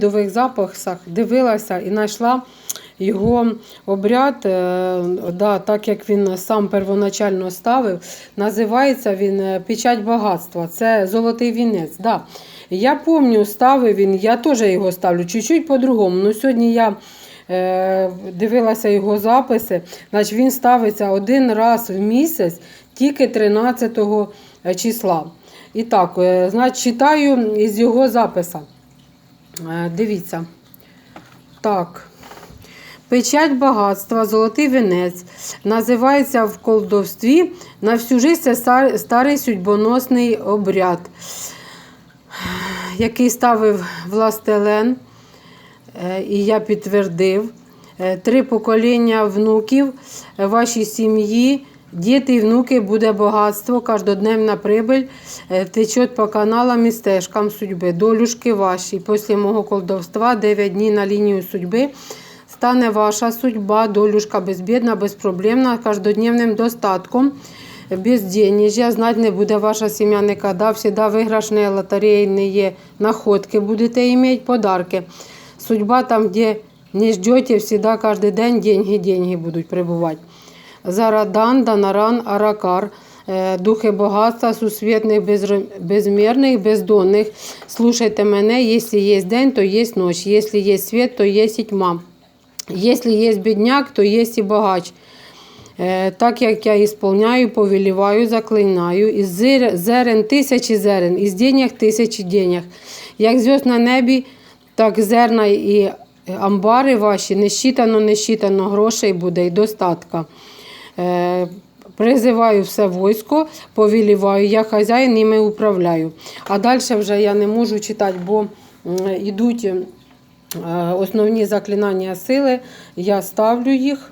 Дових записах дивилася і знайшла його обряд, е, да, так як він сам первоначально ставив. Називається він е, Печать багатства. Це золотий вінець. Да. Я пам'ятаю, ставив він, я теж його ставлю, чуть-чуть по-другому. Ну, сьогодні я е, дивилася його записи. Значить, він ставиться один раз в місяць, тільки 13 числа. І так, е, значить, читаю із його записа. Е, Дивіться. Так. Печать багатства, золотий венець. Називається в колдовстві на всю життя старий судьбоносний обряд, який ставив властелен, е, і я підтвердив. Е, Три покоління внуків вашій сім'ї. Діти і внуки буде багатство, кожнодневна прибыль е, тече по каналам і стежкам судьби. Долюшки ваші. Після мого колдовства 9 днів на лінію судьби стане ваша судьба, долюшка безбідна, безпроблемна, кожнодневним достатком. Без денежя, знать не буде ваша сім'я ніколи. Всегда виграшні лотерейні находки будете мати, подарки. Судьба там, де не ждете, всегда кожен день деньги, деньги будуть прибувати. Зарадан, Данаран, Аракар, е, духи багатства, сусвітних, безмірних, бездонних. Слушайте мене, якщо є день, то є ніч, якщо є світ, то є тьма. Якщо є бідняк, то є і багач. Е, Так як я ісполняю, повеліваю, заклинаю, із зерен тисячі зерен, із денег тисячі денег. Як зв'язь на небі, так зерна і амбари ваші, не щитано, не щитано грошей буде і достатка. Е, Призиваю все військо, повеліваю, я хазяїн, ними управляю. А далі вже я не можу читати, бо йдуть е, основні заклинання сили, я ставлю їх.